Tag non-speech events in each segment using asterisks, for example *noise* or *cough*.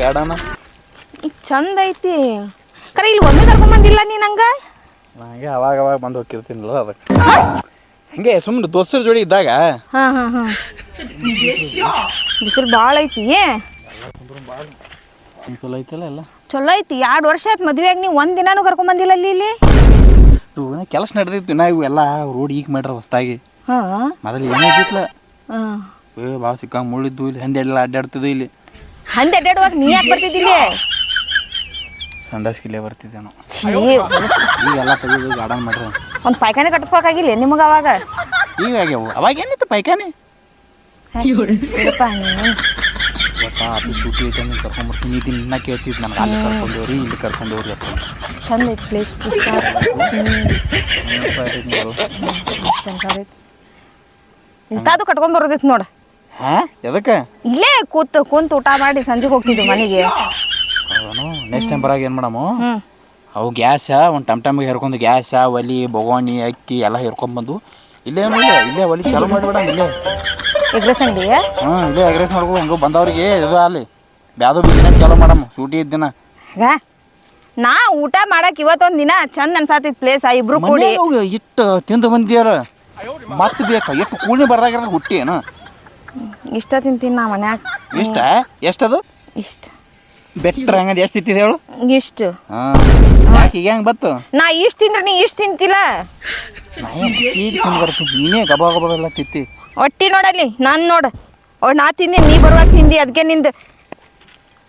Garden ಚಂದ ಐತಿ. ಕರೆ ಇಲ್ಲಿ ಒಮ್ಮೆ ಕರ್ಕೊಂಡ್ ಬಂದಿಲ್ಲ ನೀ ನಂಗ? ಹಂಗೆ ಅವಾಗ ಅವಾಗ ಬಂದು ಹೋಗಿರ್ತೀನಿಲ್ಲ ಅದಕ್ಕೆ. ಹಂಗೆ ಸುಮ್ಮನೆ ದೋಸ್ತರ ಜೋಡಿ ಇದ್ದಾಗ? ಹಾ ಹಾ ಹಾ. ಬಿಸಿಲು ಭಾಳ ಐತಿ ಚಲೋ ಐತಲ್ಲ ಎಲ್ಲ? ಚಲೋ ಐತಿ ಎರಡು ವರ್ಷ ಆಯ್ತು ಮದ್ವೆಯಾಗಿ ನೀವು ಒಂದ್ ದಿನಾನು ಕರ್ಕೊಂಡ್ ಬಂದಿಲ್ಲ ಅಲ್ಲಿ ಇಲ್ಲಿ? ಇವು ಕೆಲಸ ನಡೆದಿತ್ತು ನಾ ಇವು ಎಲ್ಲ ರೋಡ್ ಈಗ ಮಾಡ್ರ ಹೊಸ್ದಾಗಿ. ಹಾ. ಮೊದಲು ಏನಾಗಿತ್ತಲ್ಲ ಹಾ. ಏ ಭಾಳ ಸಿಕ್ಕಂಗೆ ಮುಳ್ಳಿದ್ದು ಇಲ್ಲಿ ಹಿಂದೆಲ್ಲ ಅಡ್ಡಾಡ್ತಿದ್ದು ಇಲ್ಲಿ. ಹಂದೆ ಅಡ್ಡಾಡುವಾಗ ನೀ ಯಾಕೆ ಬರ್ತಿದ್ದಿಲ್ಲ ಸಂಡಸ್ಕಿಲ್ಲೇ ಬರ್ತಿದ್ದೆ ನಾವು ಛೀ ಈಗೆಲ್ಲ ತೆಗೆದು ಗಾರ್ಡನ್ ಮಾಡ್ರಿ. ಒಂದು ಪಾಯ್ಖಾನೆ ಕಟ್ಟಿಸ್ಬೇಕಾಗಿಲ್ಲ ನಿಮಗೆ ಅವಾಗ? ಈಗ ಆಗ್ಯಾವು? ಅವಾಗ ಏನಿತ್ತು ಪೈಖಾನೆ? ಬಿಡಪ್ಪ ನೀನು. ಇವತ್ತ ಅದು ಸೂಟಿ ಐತೆ ನೀನು ಕರ್ಕೊಂಬರ್ತೀನಿ ಇದು ನಿನ್ನ ಕೇಳ್ತಿದ್ದು ನನಗೆ ಅಲ್ಲಿ ಕರ್ಕೊಂಡವ್ರಿ ಇಲ್ಲಿ ಕರ್ಕೊಂಡವ್ರಿ ಅಂತ. ಚಂದ ಐತಿ ಪ್ಲೇಸ್ ಇಷ್ಟ. ಇಂಥದ್ದು ಕಟ್ಕೊಂಡ್ ಬರೋದಿತ್ತು ನೋಡ. ಹಾಂ? ಎದಕ್ಕೆ? ಇಲ್ಲೇ ಕೂತ್ ಕುಂತ ಊಟ ಮಾಡಿ ಸಂಜೆಗೆ ಹೋಗ್ತಿದ್ವಿ ಮನೆಗೆ. ನೆಕ್ಸ್ಟ್ ಟೈಮ್ ಬರಾಗ ಏನು ಮಾಡಮು? ಹ್ಮ್. ಅವು ಗ್ಯಾಸ ಒಂದು ಟಮ್ ಟಮ್ಗೆ ಹೇರ್ಕೊಂಡು ಗ್ಯಾಸ ಒಲಿ ಬೊಗೋಣಿ ಅಕ್ಕಿ ಎಲ್ಲ ಹೇರ್ಕೊಂಬಂದು ಇಲ್ಲೇ ಏನು ಇಲ್ಲ ಇಲ್ಲೇ ಒಲಿ ಚಾಲು ಮಾಡಿಬಿಡ ಇಲ್ಲೇ. ಎಗ್ರೆಸ್ ಅಂಗಡಿ ಹ್ಞೂ ಇಲ್ಲೇ ಅಗ್ರೆಸ್ ಮಾಡ್ಕೊ ಹಂಗೆ ಬಂದವ್ರಿಗೆ ಇದು ಅಲ್ಲಿ. ಬ್ಯಾದು ಬಿಸಿನ ಚಾಲು ಮಾಡಮ್ ಸೂಟಿ ಇದ್ದಿನ. ನಾ ಊಟ ಮಾಡಕ್ ಇವತ್ತೊಂದ್ ದಿನ ಚಂದ ಅನ್ಸಾತಿದ್ ಪ್ಲೇಸ್ ಇಬ್ರು ಕೂಡಿ. ಮನ್ಯಾಗ ಇಟ್ಟು ತಿಂದು ಬಂದಿಯಾರ. ಮತ್ತೆ ಬೇಕಾ? ಎಷ್ಟು ಕೂಲಿ ಬರ್ದಾಗಿರೋದು ಹುಟ್ಟಿ ಏನು ಇಷ್ಟ ತಿಂತೀನಿ ನಾ ಮನ್ಯಾಗ. ಇಷ್ಟ? ಎಷ್ಟದು? ಇಷ್ಟ. ಬೆಟ್ರ್ ಹಂಗಂದು ಎಷ್ಟು ಇತ್ತಿದೆ ಹೇಳು? ಇಷ್ಟು. ಹಾಂ. ಈಗ ಹೆಂಗೆ ಬತ್ತು ನಾ ಇಷ್ಟು ತಿಂದ್ರೆ ನೀ ಇಷ್ಟು ತಿಂತಿಲ್ಲ. ಬರ್ತೀನಿ ನೀನೇ ಗಬ ಗಬ ಎಲ್ಲ ತಿತ್ತಿ ಒಟ್ಟಿ ನೋಡಲ್ಲಿ ನಾನು ನೋಡ. ಅವ್ಳು ನಾ ತಿಂದಿ ನೀ ಬರುವಾಗ ತಿಂದಿ ಅದಕ್ಕೆ ನಿಂದ.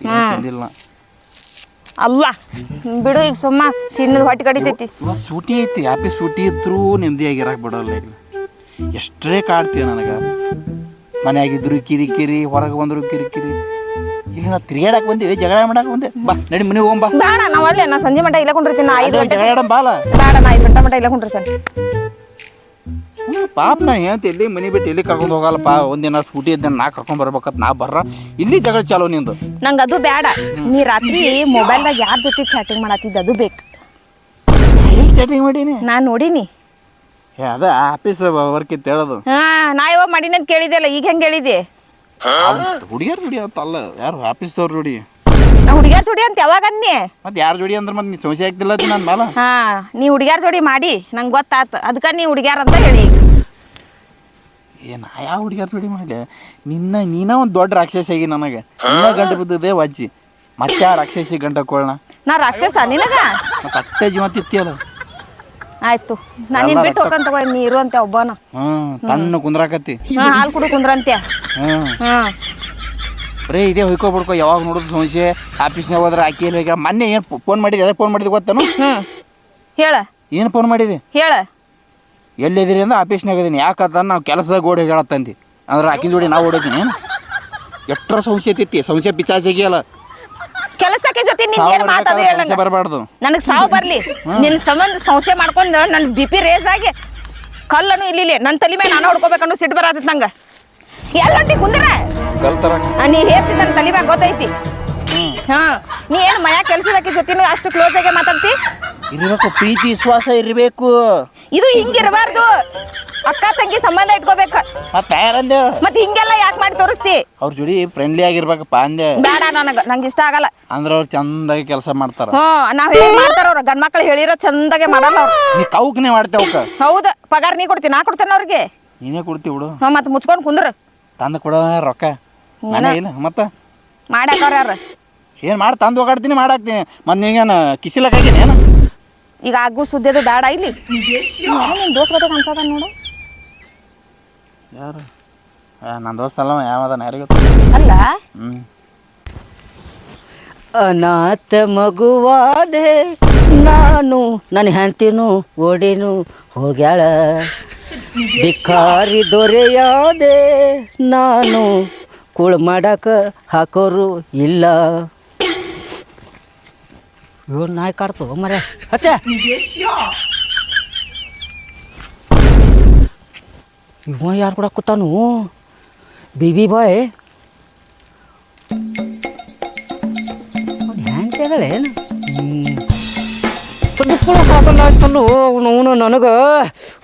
ತಿಂದಿಲ್ಲ. ಅಲ್ಲ ಬಿಡು ಈಗ ಸುಮ್ಮ ತಿನ್ನದು ಹೊಟ್ಟೆ ಕಡಿತೈತಿ. ಸೂಟಿ ಐತಿ ಯಾಪಿ ಸೂಟಿ ಇದ್ರೂ ನೆಮ್ಮದಿಯಾಗಿರಕ್ಕೆ ಬಿಡೋಲ್ಲ ಈಗ ಎಷ್ಟೇ ಕಾಡ್ತೀಯ ನನಗೆ. ಮನ್ಯಾಗಿದ್ರು ಕಿರಿಕಿರಿ ಹೊರಗೆ ಬಂದರು ಕಿರಿಕಿರಿ ಇಲ್ಲಿ ನಾ ತಿರ್ಗಾಡಕ್ಕೆ ಬಂದೀವಿ ಜಗಳ ಮಾಡಕ್ಕೆ ಬಂದೆ ಬಾ ನಡಿ ಮನೆಗೆ ಹೋಗಂಬ ಬೇಡ ನಾವು ಅಲ್ಲೇ ನಾ ಸಂಜೆ ಮಟ ಇಲ್ಲ ಕೊಂಡಿರ್ತೀನಿ ನಾ ಐದು ಗಂಟೆ ಜಗಳ ಬಾಲ ಬೇಡ ನಾ ಐದು ಗಂಟೆ ಮಟ ಇಲ್ಲ ಕುಂಡಿರ್ತೇನೆ ಪಾಪ ನಾ ಹೇಳ್ತಿ ಎಲ್ಲಿ ಮನೆ ಬಿಟ್ಟು ಎಲ್ಲಿ ಕರ್ಕೊಂಡು ಹೋಗಲ್ಲಪ್ಪ? ಒಂದಿನ ಸ್ಕೂಟಿ ಇದ್ದ ನಾ ಕರ್ಕೊಂಡ್ ಬರ್ಬೇಕಂತ ನಾ ಬರ್ರ. ಇಲ್ಲಿ ಜಗಳ ಚಾಲೋ ನಿಂದು. ನಂಗೆ ಅದು ಬೇಡ. ನೀ ರಾತ್ರಿ ಮೊಬೈಲ್ದಾಗ ಯಾರ ಜೊತೆ ಚಾಟಿಂಗ್ ಮಾಡತ್ತಿದ್ದ ಅದು ಬೇಕು. ಎಲ್ಲಿ ಚಾಟಿಂಗ್ ಮಾಡೀನಿ? ನಾ ನೋಡೀನಿ. ಏ ಅದ ಆಫೀಸ್ ವರ್ಕ್ ಇತ್ತು ಹೇಳೋದು. ಹಾ ನಾ ಯಾವಾಗ ಮಾಡಿನ ಅಂತ ಕೇಳಿದೆ ಅಲ್ಲ ಈಗ ಹೆಂಗೆ ಹೇಳಿದೆ ಹುಡುಗಿಯರ್ ಜೋಡಿ ಅಂತಲ್ಲ ಯಾರು ಆಫೀಸ್ದವ್ರ ಜೋಡಿ? ನಾ ಹುಡುಗ್ಯಾರ ಜೋಡಿ ಅಂತ ಯಾವಾಗ ಅಂದ್ನಿ? ಮತ್ತೆ ಯಾರು ಜೋಡಿ ಅಂದ್ರೆ ಮತ್ತೆ ನೀ ಸಮಸ್ಯೆ ಆಗ್ತಿಲ್ಲ ನನ್ನ ಮೇಲೆ ಹಾ ನೀ ಹುಡುಗ್ಯಾರ ಜೋಡಿ ಮಾಡಿ ನಂಗೆ ಗೊತ್ತಾತು ಅದಕ್ಕೆ ನೀ ಹುಡುಗ್ಯಾರ ಅಂತ ಹೇಳಿ. ಏ ನಾ ಯಾವ ಹುಡುಗಿಯರ್ ಜೋಡಿ ಮಾಡಲಿ? ನಿನ್ನ ನೀನ ಒಂದು ದೊಡ್ಡ ರಾಕ್ಷಸಾಗಿ ನನಗೆ. ನಿನ್ನ ಗಂಟು ಬಿದ್ದದೆ ವಜ್ಜಿ. ಮತ್ತೆ ಯಾವ ರಾಕ್ಷಸಿ ಗಂಟ ಕೊಳ್ಳ ನಾ ರಾಕ್ಷಸ ನಿನಗ? ಮತ್ತೆ ಅಟ್ಟೆ ಜೀವ ತಿತ್ತಿಯಲ್ಲ ಆಯ್ತು. ನಾನು ನಿನ್ ಬಿಟ್ಟು ಹೋಗಂತ ನೀರು ನೀ ಇರುವಂತೆ ಒಬ್ಬನ. ತಣ್ಣ ಕುಂದ್ರಾಕತ್ತಿ. ಹಾ ಹಾಲು ಕುಡು ಕುಂದ್ರಂತೆ ಹಾ ಬರೀ ಇದೇ ಹೊಯ್ಕೊ ಬಿಡ್ಕೋ ಯಾವಾಗ ನೋಡಿದ್ರು ಸಮಸ್ಯೆ ಆಫೀಸ್ನಾಗ ಹೋದ್ರೆ ಆಕಿ ಹೋಗ್ಯಾಳ? ಮೊನ್ನೆ ಏನು ಫೋನ್ ಮಾಡಿದೆ ಅದೇ ಫೋನ್ ಮಾಡಿದೆ ಗೊತ್ತೇನು? ಹೇಳ. ಏನು ಫೋನ್ ಮಾಡಿದೆ? ಹೇಳ. ಎಲ್ಲಿದ್ದೀರಿ ಅಂದ್ರೆ ಆಫೀಸ್ನಾಗ ಇದೀನಿ. ಯಾಕಂತ ನಾವು ಕೆಲಸದಾಗ ಓಡಿ ಹೇಳತ್ತಂದಿ ಅಂದ್ರೆ ಆಕಿನ ಜೋಡಿ ನಾವು ಓಡೋದಿನಿ. ಎಷ್ಟರ ಸಂಶಯ ತಿತ್ತಿ ಸಂಶಯ ಪಿಚಾಸಿಗೆಯಲ್ಲ ಕೆಲಸಕ್ಕೆ ಜೊತೆ ನಿಂದ ಏನು ಮಾತದು ಹೇಳ ಸಂಶಯ ಬರಬಾರ್ದು. ನನಗೆ ಸಾವು ಬರ್ಲಿ. ನಿನ್ನ ಸಂಬಂಧ ಸಂಶಯ ಮಾಡ್ಕೊಂಡು ನನ್ನ ಬಿ ಪಿ ರೇಸ್ ಆಗಿ ಕಲ್ಲನು ಇಲ್ಲಿ ನನ್ನ ತಲೆ ಮೇಲೆ ನಾನು ಹೊಡ್ಕೋಬೇಕನ್ನೋ ಸಿಟ್ಟು ಬರತ್ತ ನಂಗೆ. ಎಲ್ಲ ಹೊಂಟಿ ಕುಂದ್ರ? ಕಲ್ತರ. ಆ, ನೀ ಹೇಳ್ತಿ ನನ್ನ ತಲೆ ಮ್ಯಾಗ ಗೊತ್ತೈತಿ. ಹಾ ನೀ ಏನು ಮಯ ಕೆಲಸದಕ್ಕೆ ಜೊತೆನೂ ಅಷ್ಟು ಕ್ಲೋಸ್ ಆಗಿ ಮಾತಾಡ್ತಿ? ಇರಬೇಕು ಪ್ರೀತಿ ವಿಶ್ವಾಸ ಇರಬೇಕು. ಇದು ಹಿಂಗಿರಬಾರ್ದು ಅಕ್ಕ ತಂಗಿ ಸಂಬಂಧ ಇಟ್ಕೋಬೇಕು. ಮತ್ತೆ ಮತ್ತೆ ಹಿಂಗೆಲ್ಲ ಯಾಕೆ ಮಾಡಿ ತೋರಿಸ್ತಿ? ಅವ್ರ ಜೋಡಿ ಫ್ರೆಂಡ್ಲಿ ಆಗಿರ್ಬೇಕಪ್ಪ ಅಂದೆ. ಬೇಡ ನನಗೆ ನಂಗೆ ಇಷ್ಟ ಆಗಲ್ಲ. ಅಂದ್ರೆ ಅವ್ರು ಚಂದಾಗಿ ಕೆಲಸ ಮಾಡ್ತಾರ. ಹ್ಞೂ ನಾವು ಹೇಳಿ ಮಾಡ್ತಾರ ಅವ್ರು? ಗಂಡ ಮಕ್ಳು ಹೇಳಿರೋ ಚಂದಾಗೆ ಮಾಡಲ್ಲ ಅವ್ರು. ನೀ ಕೌಕ್ನೆ ಮಾಡ್ತೇವೆ ಅವಕ್ಕ ಹೌದು ಪಗಾರ ನೀ ಕೊಡ್ತೀನಿ ನಾ ಕೊಡ್ತೇನೆ ಅವ್ರಿಗೆ. ನೀನೇ ಕೊಡ್ತಿ ಬಿಡು. ಹ್ಞೂ ಮತ್ತೆ ಮುಚ್ಕೊಂಡು ಕುಂದ್ರ. ತಂದು ಕೊಡ ರೊಕ್ಕ. ನಾನೇ? ಇಲ್ಲ ಮತ್ತೆ? ಮಾಡ್ಯಾಕವ್ರ ಯಾರು? ಏನು ಮಾಡಿ ತಂದು ಹೋಗಾಡ್ತೀನಿ ಮಾಡಾಕ್ತೀನಿ. ಮತ್ತೆ ನೀಗೇನು ಕಿಸಿಲಕ್ಕಾಗೀನಿ ಏನು ಈಗ ಆಗು ಸುದ್ದಿ ಅದು ಬೇಡ ಇಲ್ಲಿ. ನಿನ್ನ ದೋಸ್ತ ಗೊತ್ತ ಅನ್ಸದ ನೋಡು. ಯಾರು? ನನ್ನ ದೋಸ್ತ ಅಲ್ಲ ಯಾವದ ಯಾರಿಗೆ ಅಲ್ಲ? ಅನಾಥ ಮಗುವಾದೆ ನಾನು ನನ್ನ ಹೆಂಡತಿನು ಓಡಿನು ಹೋಗ್ಯಾಳ. ಭಿಕಾರಿ ದೊರೆಯಾದೆ ನಾನು ಕುಳ್ ಮಾಡಕ ಹಾಕೋರು ಇಲ್ಲ. ಇವ್ ನಾಯಿ ಕಾಡ್ತು ಮರ ಹಚ್ಚ. ಇವ ಯಾರು ಕೂಡ ಕೂತಾನು? ಬಿಬಿ ಬಾಯ್? ಏನು? ತಂದು ಅವನು ನನಗೆ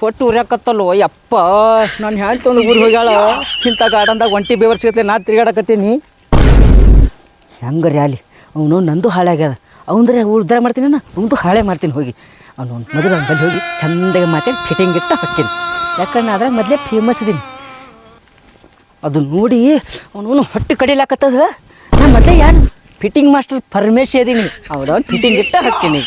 ಒಟ್ಟು ಉರ್ಯಾಕತ್ತಲ್ಲೋ, ಯಪ್ಪ, ನಾನು ಹೆಂಗೆ ಒಂದು ಊರಿಗೆ ಹೋಗ್ಯಾಳ? ಇಂಥ ಗಾರ್ಡನ್ದಾಗ ಒಂಟಿ ಬೇವರ್ ಸಿಗತ್ತೆ ನಾ ತಿರ್ಗಾಡಕತ್ತೀನಿ. ಹೆಂಗೆ ರ್ಯಾಲಿ ಅವನು ನಂದು ಹಾಳಾಗ್ಯದ ಅವಂದ್ರೆ ಉದ್ಧಾರ ಮಾಡ್ತೀನಿ ನಾನು ಅವಂದು ಹಾಳೆ ಮಾಡ್ತೀನಿ ಹೋಗಿ. ಅವನು ಮೊದಲು ಬಳಿ ಹೋಗಿ ಚಂದಾಗಿ ಮಾತಾಡಿ ಫಿಟಿಂಗ್ ಇಟ್ಟು ಹಾಕ್ತೀನಿ. ಯಾಕಂದ್ರೆ ಅದ್ರಾಗ ಮೊದಲೇ ಫೇಮಸ್ ಇದೀನಿ. ಅದು ನೋಡಿ ಅವನು ಹೊಟ್ಟೆ ಕಡಿಲಾಕತ್ತದ? ನಾ ಮತ್ತೆ ಯಾರು ಫಿಟ್ಟಿಂಗ್ ಮಾಸ್ಟರ್ ಪರಮೇಶ್ ಇದೀನಿ ಅವ್ರ ಫಿಟ್ಟಿಂಗ್ ಇಷ್ಟ ಹಾಕ್ತೀನಿ.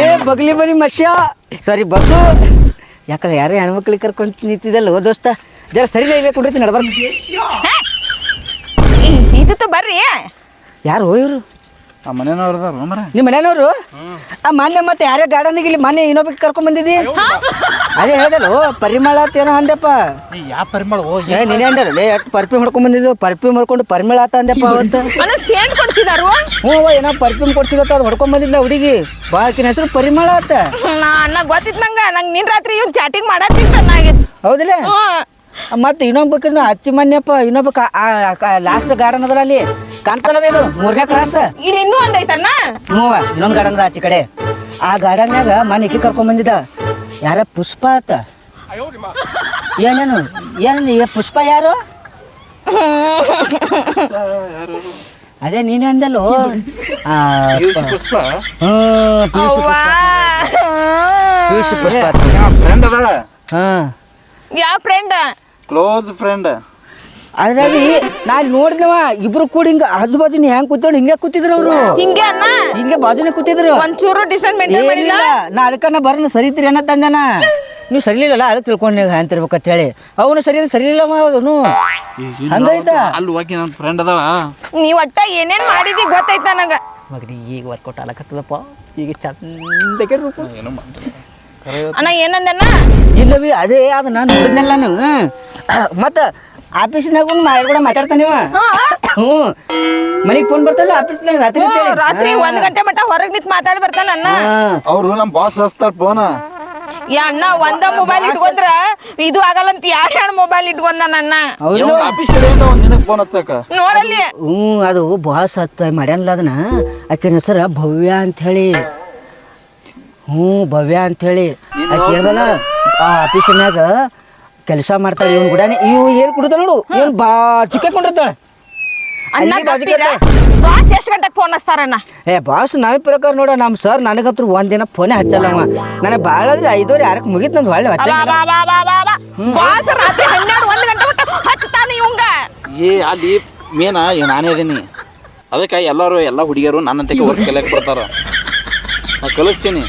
ಏ ಬಗ್ಲಿ ಬರಿ ಮಶ್ಯ ಸರಿ ಬಸ್ಸು ಯಾಕಂದ್ರೆ ಯಾರೇ ಹೆಣ್ಮಕ್ಳಿಗೆ ಕರ್ಕೊಂಡು ನಿಂತಿದ್ದಲ್ಲ ಓ ದೋಸ್ತ. ಜರ ಸರಿ ಇಲ್ಲ ಕುಡಿತೀನಿ ನಡ್ಬಾರ್ದು ಇದು ಬರ್ರಿ. ಯಾರು ಇವರು? ಆ ಮನೆಯವ್ರು ಅದಾರ ಮರ ನಿಮ್ಮ ಮನೆಯವರು? ಆ ಮೊನ್ನೆ ಮತ್ತೆ ಯಾರೇ ಗಾರ್ಡನ್ಗೆ ಇಲ್ಲಿ ಮೊನ್ನೆ ಇನ್ನೊಬ್ಬಕ್ಕೆ ಕರ್ಕೊಂಡ್ ಬಂದಿದ್ದಿ ಅದೇ ಹೇಳ್ದಲ್ಲ ಓ ಪರಿಮಳ ಅಂತ ಏನೋ ಅಂದೆಪ್ಪ ಯಾವ ಪರಿಮಳ? ಓ ಏ ನೀನೇ ಅಂದಲ್ಲ ಲೇ ಎಷ್ಟು ಪರ್ಫ್ಯೂಮ್ ಹೊಡ್ಕೊಂಡ್ ಬಂದಿದ್ದು ಪರ್ಫ್ಯೂಮ್ ಹೊಡ್ಕೊಂಡು ಪರಿಮಳ ಆತ ಅಂದೆಪ್ಪ ಅವತ್ತು. ಸೇಂಟ್ ಕೊಡ್ಸಿದಾರು? ಹ್ಞೂ ಅವ್ವ ಏನೋ ಪರ್ಫ್ಯೂಮ್ ಕೊಡ್ಸಿಗತ್ತ ಅದು ಹೊಡ್ಕೊಂಡ್ ಬಂದಿದ್ದ ಹುಡುಗಿ. ಬಾಕಿನ ಹೆಸರು ಪರಿಮಳ ಆತ. ನಾ ಅನ್ನ ಗೊತ್ತಿತ್ತು ನಂಗ ನಂಗೆ ನಿನ್ ರಾತ್ರಿ ಇವ್ನು ಚಾಟಿಂಗ್ ಮಾಡತ್ತಿದ್ದ ಚೆನ್ನಾಗಿತ್ತು ಹೌದಿಲ್ಲ? ಮತ್ತೆ ಇನ್ನೊಬ್ಬ ಅಚ್ಚಿ ಮನ್ಯಪ್ಪ ಇನ್ನೊಬ್ಬ ಲಾಸ್ಟ್ ಗಾರ್ಡನ್ ಅದಲ್ಲ ಅಲ್ಲಿ ಕಾಣ್ತಲ್ಲ ಇದು? ಮೂರನೇ ಕ್ರಾಸ್ ಇಲ್ಲಿ ಇನ್ನೂ ಒಂದು ಐತಣ್ಣ? ಹ್ಞೂ ಇನ್ನೊಂದು ಗಾರ್ಡನ್ ಅದ ಆಚೆ ಕಡೆ. ಆ ಗಾರ್ಡನ್ಯಾಗ ಮನೆ ಇಕ್ಕಿ ಕರ್ಕೊಂಡ್ ಬಂದಿದ್ದ. ಯಾರ? ಪುಷ್ಪ ಆತ. ಏನೇನು? ಏನೇನು? ಪುಷ್ಪ ಯಾರು? ಅದೇ ನೀನೇ ಅಂದಲ್ಲ? ಆ, ಪುಷ್ಪ. ಹ್ಮ್, ಪುಷ್ಪ? ಯಾವ ಫ್ರೆಂಡ್ ಕ್ಲೋಸ್ ಫ್ರೆಂಡ್ ಅದ್ರಾಗಿ ನಾ ಇಲ್ಲಿ ನೋಡಿದ್ನವ ಇಬ್ರು ಕೂಡಿ ಹಿಂಗ ಆಜು ಬಾಜುನ ಹೆಂಗ್ ಕೂತ್ಕೊಂಡು ಹಿಂಗೆ ಕೂತಿದ್ರು ಅವರು. ಹಿಂಗೆ ಅಣ್ಣ. ಹಿಂಗೆ ಬಾಜುನೇ ಕೂತಿದ್ರು. ಒಂಚೂರು ಡಿಸ್ಟೆನ್ಸ್ ಮೇಂಟೈನ್ ಮಾಡಿಲ್ಲ? ನಾ ಅದಕ್ಕ ನಾ ಬರ್ನ ಸರಿತ್ರಿ ಅನ್ನೋ ತಂದನ. ನೀವು ಸರಿಲಿಲ್ಲಲ್ಲ ಅದಕ್ಕೆ ತಿಳ್ಕೊಂಡು ನೀವು ತಿರ್ಬೇಕಂತ ಹೇಳಿ. ಅವನು ಸರಿ ಸರಿಲಿಲ್ಲಮ್ಮ ಅವನು? ಹಂಗಾಯ್ತಾ? ಅಲ್ಲಿ ಹೋಗಿ ನನ್ನ ಫ್ರೆಂಡ್ ಅದಾವ ನೀವ್ ಒಟ್ಟ ಏನೇನ್ ಮಾಡಿದಿ ಗೊತ್ತೈತ ನನಗೆ ಮಗನಿ ಈಗ ವರ್ಕೌಟ್ ಆಲಕತ್ತದಪ್ಪ. ಈಗ ಚಂದಗೆ ಅಣ್ಣ ಏನಂದಣ್ಣ ಇಲ್ಲವಿ ಅದೇ ಅದು ನಾನು ನೋಡಿದ್ನಲ್ಲ ನಾನು. ಮತ್ತು ಆಫೀಸ್ನಾಗ ಕೂಡ ಮಾತಾಡ್ತಾನೆ ಹ್ಞೂ. ಮನೆಗೆ ಫೋನ್ ಬರ್ತಲ್ಲ ಆಫೀಸ್ನಾಗ ರಾತ್ರಿ ರಾತ್ರಿ ಒಂದ್ ಗಂಟೆ ಮಟ್ಟ ಹೊರಗೆ ನಿಂತ್ ಮಾತಾಡಿ ಬರ್ತಾನೆ ಅಣ್ಣ. ಅವರು ನಮ್ಮ ಬಾಸ್ ಹಚ್ತಾರ ಫೋನ್ ಈ ಅಣ್ಣ ಒಂದ ಮೊಬೈಲ್ ಇಟ್ಕೊಂಡ್ರ ಇದು ಆಗಲ್ಲಂತ ಯಾರ ಎರಡು ಮೊಬೈಲ್ ಇಟ್ಕೊಂಡ ನನ್ನ ಹೌದು. ಆಫೀಸ್ ಒಂದ್ ದಿನಕ್ಕೆ ಫೋನ್ ಹಚ್ಚಕ. ನೋಡಲ್ಲಿ. ಹ್ಞೂ ಅದು ಬಾಸ್ ಹತ್ತ ಮಾಡ್ಯಾನಲ್ಲ ಅದನ್ನ. ಆಕಿನ ಹೆಸರ ಭವ್ಯ ಅಂತ ಹೇಳಿ. ಹ್ಞೂ ಭವ್ಯ ಅಂತ ಹೇಳಿ ಆಕೆ ಏನಲ್ಲ ಆ ಆಫೀಸಿನಾಗ ಕೆಲಸ ಮಾಡ್ತಾಳೆ ಇವನು ಕೂಡ ಇವ್ ಏನು ಕುಡಿತಾಳ ನೋಡು? ಏನು ಬಾ ಚಿಕ್ಕ ಕೊಂಡಿರ್ತಾಳೆ ಅಣ್ಣ ಬಾಸ್ ಎಷ್ಟು ಗಂಟೆಗೆ ಫೋನ್ ಹಚ್ತಾರಣ್ಣ? ಏ ಬಾಸ್ ನನ್ನ ಪ್ರಕಾರ ನೋಡ ನಮ್ಮ ಸರ್ ನನಗಂತೂ ಒಂದಿನ ಫೋನೇ ಹಚ್ಚಲ್ಲ ಅವ. ನನಗೆ ಭಾಳ ಅಂದ್ರೆ ಐದೂವರೆ ಆರಕ್ಕೆ ಮುಗೀತು ನಂದು ಒಳ್ಳೆ ಹಚ್ಚ ಬಾಸ್ ರಾತ್ರಿ ಹನ್ನೆರಡು ಒಂದ್ ಗಂಟೆ ಮಟ್ಟ ಹಚ್ತಾನ ಇವಂಗ. ಏ ಅಲ್ಲಿ ಮೇನ ನಾನೇ ಅದೀನಿ ಅದಕ್ಕೆ ಎಲ್ಲರೂ ಎಲ್ಲ ಹುಡುಗಿಯರು ನನ್ನಂತೆ ವರ್ಕ್ *laughs* ಕಲಿಯಕ್ಕೆ ಬರ್ತಾರೆ. ನಾನು ಕಲಿಸ್ತೀನಿ.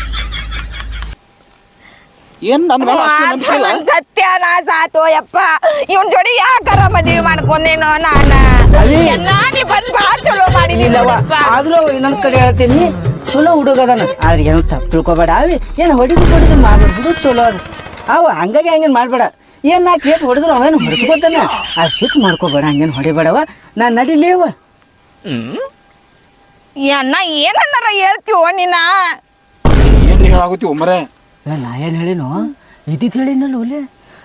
ಏನ್ ನನ್ನ ಮೇಲೆ ಅಷ್ಟು ನಂಬಿಕೆ ಇಲ್ಲ? ನನ್ ಸತ್ಯ ನಾ ಸಾತು ಯಪ್ಪ. ಇವನ್ ಜೋಡಿ ಯಾಕಾರ ಮದ್ವೆ ಮಾಡ್ಕೊಂಡೇನೋ ನಾನ? ಅಲ್ಲಿ- ಎಲ್ಲ ನೀ ಬಂದ್ ಬಾ ಚಲೋ ಮಾಡಿದಿಲ್ಲವ ಆದ್ರೂ ಇನ್ನೊಂದ್ ಕಡೆ ಹೇಳ್ತೀನಿ ಚಲೋ ಹುಡುಗದನ ಆದ್ರೆ ಏನು ತಪ್ಪು ತಿಳ್ಕೊಬೇಡ. ಅವಿ ಏನು ಹೊಡಿದು ಹೊಡಿದು ಮಾಡ್ಬೇಡ ಚಲೋ ಅದ. ಅವ ಹಂಗಾಗಿ ಹಂಗೇನು ಮಾಡ್ಬೇಡ. ಏನ್ ನಾ ಕೇಟ್ ಹೊಡೆದ್ರು ಅವೇನು ಹೊಡ್ಸ್ಕೊತಾನ? ಆ ಸಿಟ್ಟು ಮಾಡ್ಕೋಬೇಡ ಹಂಗೇನು ಹೊಡಿಬೇಡವ. ನಾ ನಡಿಲೇವ. ಅಣ್ಣ ಏನನ್ನಾರ ಹೇಳ್ತೀವೋ ನೀನ? ಏನ್ ಹೇಳಾಗುತ್ತಿ ಒಮ್ಮರೆ? ಏ, ನಾ ಏನು ಹೇಳಿನೋ? ಇದ್ದಿದ್ದು ಹೇಳಿನಲ್ಲ ಒಲೆ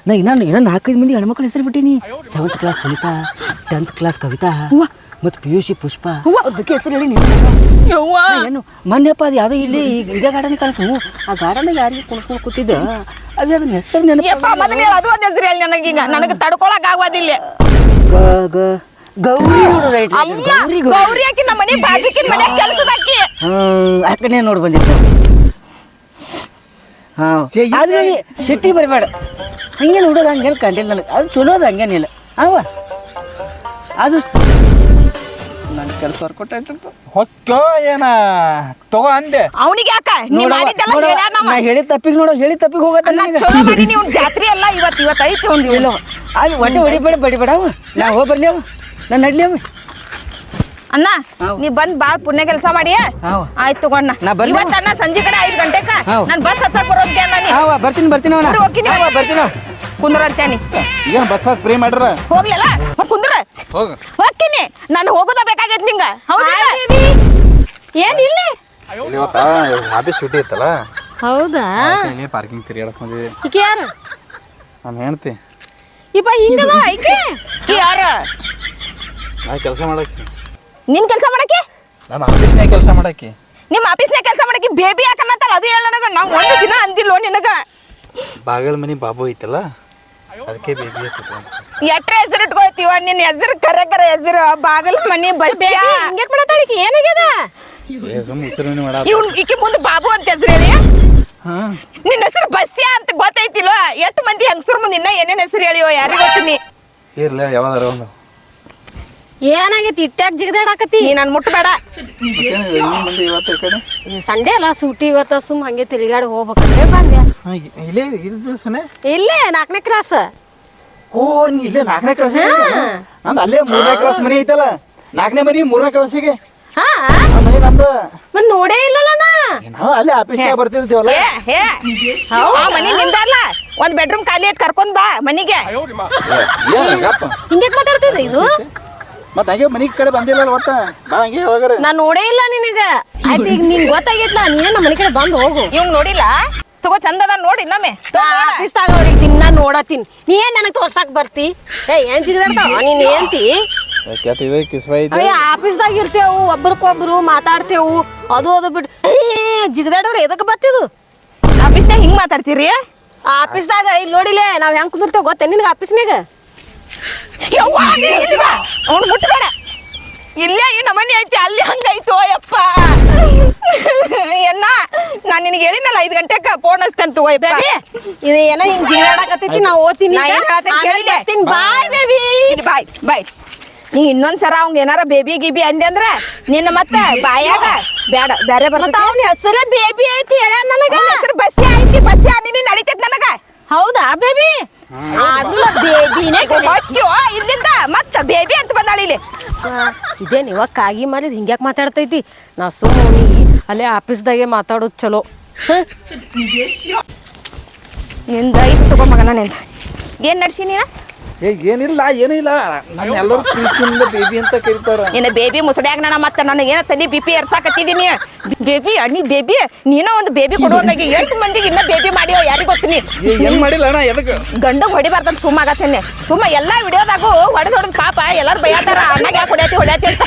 ನಾ ಇನ್ನೊಂದು ಇನ್ನೊಂದು ನಾಲ್ಕೈದು ಮಂದಿ ಹೆಣ್ಮಕ್ಳು ಹೆಸರು ಬಿಟ್ಟಿನಿ seventh class Sunita tenth class Kavita ಮತ್ತು ಪಿ ಯು ಸಿ ಪುಷ್ಪ ಬಗ್ಗೆ ಹೆಸರು ಹೇಳಿ ಏನು ಮೊನ್ನೆಪ್ಪ ಅದು ಯಾವುದೋ ಇಲ್ಲಿ ಈಗ ಇದೇ ಗಾರ್ಡನ್ ಕಳಿಸು ಆ ಗಾರ್ಡನ್ ಯಾರಿಗೆ ಕುಣಿಸ್ಕೊಂಡು ಕೂತಿದ್ದೆ. ಅದು ಅದನ್ನ ಹೆಸರು ನೆನಪು ಯಪ್ಪ ಮೊದಲು ಅದು ಒಂದು ಹೆಸರು ಹೇಳಿ ನನಗೀಗ ನನಗೆ ತಡ್ಕೊಳಕ್ ಆಗೋದಿಲ್ಲ ಗ- ಗೌರಿ ರೈಟ್ ಗೌರಿ ಗೌರಿ. ಹಾಕಿ ಆಕಿ ನಮ್ಮ ಮನೆ ಬಾಜುಕಿನ ಮನೆ ಕೆಲ್ಸದಾಕಿ ಅಕ್ಕನೇ ನೋಡಿ ಬಂದಿತ್ತು ಹಾಂ. ಸಿಟ್ಟಿ ಬರಬೇಡ. ಹಂಗೇನು ಹುಡುಗ ಹಂಗೇನು ಕಂಡಿಲ್ಲ ನನಗೆ. ಅದು ಚಲೋ ಅದ ಹಂಗೇನಿಲ್ಲ ಅವ ಅದು ನನ್ನ ಕೆಲಸ ಆಯ್ತಪ್ಪ ಹೊಕ್ಕೋ ಏನ? ತಗೋ ಅಂದೆ. ಅವನಿಗೆ ಯಾಕ? ನೀ ಮಾಡಿದ್ದೆಲ್ಲ ಹೇಳ್ಯಾನ ಅವ. ನಾ ಹೇಳಿ ತಪ್ಪಿಗೆ ನೋಡು ಹೇಳಿ ತಪ್ಪಿಗೆ ಹೋಗತ್ತ ನಾ ಚಲೋ ಮಾಡಿ ನೀವು ಜಾತ್ರೆ ಎಲ್ಲ ಇವತ್ತು ಇವತ್ತು ಐತಿ ಒಂದು ಇಲ್ಲ ಅಲ್ಲಿ ಒಟ್ಟೆ ಹೊಡಿಬೇಡ ಬಡಿಬೇಡ ಅವ ನಾ ಹೋಗಿ ಬರ್ಲಿ ಅವ ನಾನು ನಡ್ಲಿ ಅವ ಅಣ್ಣ. ನೀ ಬಂದ್ ಬಾಳ್ ಪುಣ್ಯ ಕೆಲಸ ಮಾಡಿ. ಆಯ್ತು ತಗೊಂಡ ಇವತ್ತು ಅಣ್ಣ ಸಂಜೆ ಕಡೆ ಐದು ಗಂಟೆಕ. ನಾನು ಬಸ್ ಹತ್ತಕ್ ಬರೋದ್ಕೆ ಅಣ್ಣ ನೀ. ಹಾವ ಬರ್ತೀನಿ ಬರ್ತೀನಿ ಹೋಗ್ತೀನಿ. ಬರ್ತೀನಿ. ಅವ. ಕುಂದ್ರ ಅಂತೇನಿ ಏನ್ ಬಸ್ ಫ್ರೀ ಮಾಡ್ರ? ಹೋಗ್ಲಲ್ಲ ಕುಂದ್ರ. ಹೋಗ್ತೀನಿ. ನಾನು ಹೋಗೋದ ಬೇಕಾಗೈತ್ ನಿಂಗ. ಹೌದಿಲ್ಲ ಏನು ಇವತ್ತ ಆಫೀಸ್ ಸೂಟಿ ಇತ್ತಲ್ಲ ಹೌದಾ? ಇಲ್ಲಿ ಪಾರ್ಕಿಂಗ್ ತಿರ್ಗಾಡಕ್ ಬಂದಿವಿ ಈಕೆ ಯಾರು? ನಾನು ಹೇಳ್ತಿ ಇಪ್ಪ ಹಿಂಗದ? ಐಕೆ ಯಾರ? ನಾ ಕೆಲಸ ಮಾಡಕ್ಕೆ ನಿನ್ ಕೆಲಸ ಮಾಡಕ್ಕೆ? ನಮ್ಮ ಆಫೀಸ್ನಾಗ ಕೆಲಸ ಮಾಡಕ್ಕೆ. ನಿಮ್ಮ ಆಫೀಸ್ನಾಗ ಕೆಲಸ ಮಾಡಕ್ಕೆ ಬೇಬಿ ಯಾಕನ್ನತ್ತಲ್ಲ? ಅದು ಹೇಳ ನನಗ. ನಾವು ಒಂದು ದಿನ ಅಂದಿಲ್ಲೋ ನಿನಗ? ಬಾಗಲ್ ಮನಿ ಬಾಬು ಐತಲ್ಲ? ಅದಕ್ಕೆ ಬೇಬಿ ಎಟ್ರ ಹೆಸರು ಇಟ್ಕೊಳ್ತೀವ? ನಿನ್ನ ಹೆಸರು ಕರೆ ಕರೆ ಹೆಸರು. ಬಾಗಲ್ ಮನಿ ಬಸ್ಯ ಹಿಂಗ್ಯಾಕ್ ಮಾಡತ್ತಾಳಿಕಿ ಏನಾಗ್ಯದ? ಇವ್ನು ಮಾಡ. ಇವ್ನ್ ಈಕಿ ಮುಂದೆ ಬಾಬು ಅಂತ ಹೆಸರು ಹೇಳಿ. ಹಾಂ. ನಿನ್ನ ಹೆಸರು ಬಸ್ಯ ಅಂತ ಗೊತ್ತೈತಿಲ್ವ? ಎಷ್ಟು ಮಂದಿ ಹೆಂಗಸರು ಮುಂದೆ ಇನ್ನ ಏನೇನು ಹೆಸರು ಹೇಳಿಯೋ ಯಾರಿಗೆ ಗೊತ್ತೀನಿ ಇರ್ಲಿ ಯಾವ್ದಾರ ಒಂದು. ಏನಾಗೈತಿ? ಇಟ್ಟಾಗ ಜಿಗದಾಡಾಕತಿ ನಾನು ಮುಟ್ಟಬೇಡ ಮುಟ್ಬೇಡ ಮಂದಿ ಇವತ್ತು ಈ ಕಡೆ ಸಂಡೇ ಅಲ್ಲ ಸೂಟಿ ಇವತ್ತ ಸುಮ್ ಹಂಗೆ ತಿರುಗಾಡಿ ಹೋಗ್ಬೇಕಂದ್ರೆ ಬಂದೆ. ಹಾಂ ಇಲ್ಲೇ ಇದು ದಿವಸನೇ ಇಲ್ಲೇ ನಾಲ್ಕನೇ ಕ್ಲಾಸ್ ಓ ನೀ ಇಲ್ಲೇ ನಾಲ್ಕನೇ ಕ್ಲಾಸ್ ನಮ್ದು ಅಲ್ಲೇ ಮೂರನೇ ಕ್ಲಾಸ್ ಮನೆ ಐತಲ್ಲ. ನಾಲ್ಕನೇ ಮನೆ ಮೂರನೇ ಕ್ಲಾಸಿಗೆ ಹಾ? ಆ ಮನೆ ನಮ್ದು ಮತ್ ನೋಡೇ ಇಲ್ಲಲ್ಲ ನಾ? ನಾವು ಅಲ್ಲೇ ಆಫೀಸ್ನಾಗ ಬರ್ತಿರ್ತೀವಲ್ಲ. ಏ ಹೇ. ಆ ಮನಿ ನಿಂದಲ್ಲ ಒಂದ್ ಬೆಡ್ರೂಮ್ ಖಾಲಿ ಐತ್ ಕರ್ಕೊಂಡ್ ಬಾ ಮನಿಗೆ. ಹಿಂಗೆ ಹಿಂಗ್ಯಾಕ್ ಮಾತಾಡ್ತಿದ್ದೆ ಇದು? ಮತ್ತೆ ಹಂಗೆ ಮನೆ ಕಡೆ ಬಂದಿಲ್ಲ ಒಟ್ಟ? ಬಾ ಹಂಗೆ ಹೋಗಾರ. ನಾ ನೋಡೇ ಇಲ್ಲ ನಿನಗ. ಆಯ್ತು ಈಗ ನಿಂಗ್ ಗೊತ್ತಾಗೈತ್ಲ ನೀನೇ ನಮ್ಮ ಮನೆ ಕಡೆ ಬಂದು ಹೋಗು. ಇವಂಗ್ ನೋಡಿಲ್ಲ? ತಗೋ ಚಂದದ ನೋಡಿ ಇನ್ನೊಮ್ಮೆ ಆಫೀಸ್ದಾಗ ಅವ್ರಿಗೆ ದಿನ ನೋಡತ್ತೀನಿ. ನೀ ಏನ್ ನನಗ್ ತೋರ್ಸಾಕ್ ಬರ್ತಿ? ಏ ಏನ್ ಜಿಗದಾಡ್ತಾವ ನೀನ್ ಏನ್ತಿ? ಆಫೀಸ್ದಾಗ ಇರ್ತೇವು ಒಬ್ರಕೊಬ್ರು ಮಾತಾಡ್ತೇವು ಅದು ಅದು ಬಿಟ್ಟು ಜಿಗದಾಡ್ರೆ ಎದಕ್ಕೆ ಬತ್ತಿದು ಆಫೀಸ್ನಾಗ ಹಿಂಗ್ ಮಾತಾಡ್ತೀರಿ? ಆಫೀಸ್ದಾಗ ಇಲ್ಲಿ ನೋಡಿಲೆ ನಾವ್ ಹೆಂಗ್ ಕುಂದಿರ್ತೇವೆ ಗೊತ್ತೇ ನಿನ್ಗ ಆಫೀಸ್ನಾಗ? ಅವ್ನು ಮುಟ್ಬೇಡ. ಇಲ್ಲೇ ಈ ನಮನಿ ಐತಿ ಅಲ್ಲಿ ಹಂಗೈತು ಯಪ್ಪ. ಎನ್ನ ನಾನ್ ನಿನಗೆ ಹೇಳಿನಲ್ಲ ಐದು ಗಂಟೆಗೆ ಫೋನ್ ಹಚ್ತೇನೆ ತಗೋ ಬೇಬಿ ಇದು ಏನೋ ಹಿಂಗ್ ಜಿಗದಾಡಕತ್ತೈತಿ ನಾ ಓದ್ತೀನಿ ಹೇಳ್ತೀನಿ? Bye baby. Bye bye. ನೀ ಇನ್ನೊಂದ್ಸರ ಅವ್ನ್ ಏನಾರ ಬೇಬಿ ಗಿಬಿ ಅಂದೆ ಅಂದ್ರ ನಿನ್ನ ಮತ್ತೆ ಬಾಯಾಗ ಬೇಡ ಬೇರೆ ಅವ್ನ ಹೆಸರೇ ಬೇಬಿ ಐತಿ ಹೇಳ ನನಗ ಅವ್ನ್ ಹೆಸ್ರು ಬಸ್ಸಿ ಐತಿ ಬಸ್ಸಿ ನೀನು ನಡೀತೈತಿ ನನಗ ಹೌದಾ ಬೇಬಿ ಆದ್ರೂ ಬೇಬಿನೇ ಹೊಚ್ಚು ಇಲ್ಲಿಂದ ಮತ್ತ ಬೇಬಿ ಅಂತ ಬಂದಾಳ ಇಲ್ಲಿ ಇದೇನ್ ಇವಾಗ ಕಾಗಿ ಮಾಡಿದ್ ಹಿಂಗ್ಯಾಕ್ ಮಾತಾಡ್ತೈತಿ? ನಾ ಸುಮ್ಮನೆ ಅಲ್ಲೇ ಆಫೀಸ್ದಾಗೆ ಮಾತಾಡೋದು ಚಲೋ? ನಿಂದ ಇದು ತಗೋ ಮಗನ ನಿಂದ. ಏನ್ ನಡ್ಸಿ ನೀನ? ಏ ಏನಿಲ್ಲ ಏನಿಲ್ಲ ನನ್ನ ಎಲ್ಲರೂ ಪ್ರೀತಿಯಿಂದ ಬೇಬಿ ಅಂತ ಕರೀತಾರ. ನಿನ್ನ ಬೇಬಿ ಮುಸುಡ್ಯಾಗ ನನ್ನ ಮತ್ತೆ ನನಗೆ ಏನ ತಲೆ ಬಿ ಪಿ ಎರ್ಸಾಕತ್ತಿದ್ದೀನಿ ಬೇಬಿ ನೀ ಬೇಬಿ ನೀನ ಒಂದು ಬೇಬಿ ಕೊಡುವಂದಾಗಿ ಎಂಟು ಮಂದಿಗೆ ಇನ್ನ ಬೇಬಿ ಮಾಡಿಯೋ ಯಾರಿಗ್ ಗೊತ್ತೀನಿ? ಏ ಏನ್ ಮಾಡಿಲ್ಲ ಅಣ್ಣ ಎದಕ್ಕೆ ಗಂಡ ಹೊಡಿಬಾರ್ದಂತ ಸುಮ್ಮ ಆಗತ್ತೇನೆ. ಸುಮ್ಮ ಎಲ್ಲಾ ವಿಡಿಯೋದಾಗು ಹೊಡೆದ್ ಹೊಡೆದ್ ಪಾಪ ಎಲ್ಲಾರು ಬೈತಾರ ಅಣ್ಣಾಗ ಯಾಕೆ ಹೊಡ್ಯಾತಿ ಹೊಡ್ಯಾತಿ ಅಂತ.